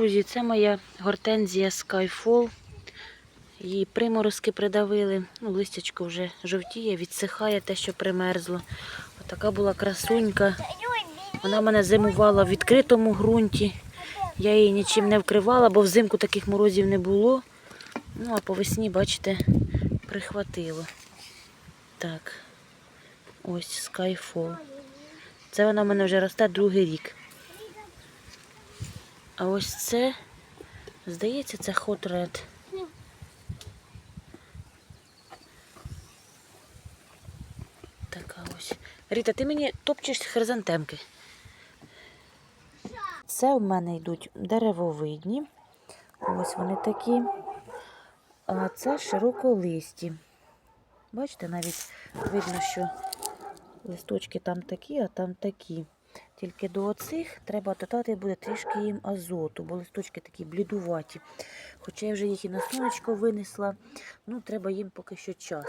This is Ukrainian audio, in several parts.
Друзі, це моя гортензія Skyfall. Її приморозки придавили. Ну, листячко вже жовтіє, відсихає те, що примерзло. Отака була красунька. Вона мене зимувала в відкритому ґрунті. Я її нічим не вкривала, бо взимку таких морозів не було. Ну, а по весні, бачите, прихватило. Так. Ось Skyfall. Це вона в мене вже росте другий рік. А ось це, здається, це Hot Red. Така ось. Ріта, ти мені топчеш хризантемки. Це в мене йдуть деревовидні. Ось вони такі. А це широколисті. Бачите, навіть видно, що листочки там такі, а там такі. Тільки до оцих треба додати буде трішки їм азоту, бо листочки такі блідуваті. Хоча я вже їх і на сонечко винесла, ну треба їм поки що час.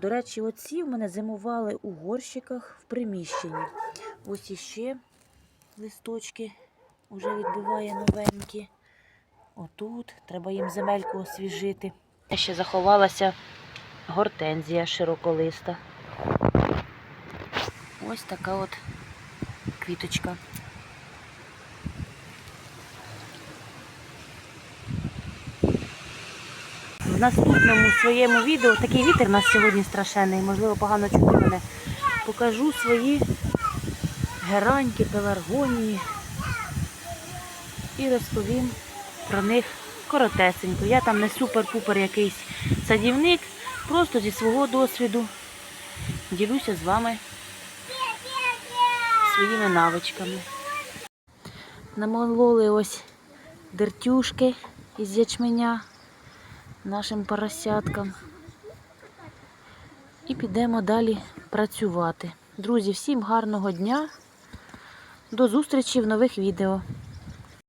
До речі, оці в мене зимували у горщиках в приміщенні. Ось іще листочки вже відбиває новенькі. Отут треба їм земельку освіжити. Ще заховалася гортензія широколиста. Ось така от квіточка. В наступному своєму відео такий вітер у нас сьогодні страшенний, можливо, погано чути мене. Покажу свої гераньки, пеларгонії і розповім про них коротесенько. Я там не супер-пупер якийсь садівник, просто зі свого досвіду ділюся з вами своїми навичками. Намололи ось дертюшки із ячменя нашим поросяткам. І підемо далі працювати. Друзі, всім гарного дня. До зустрічі в нових відео.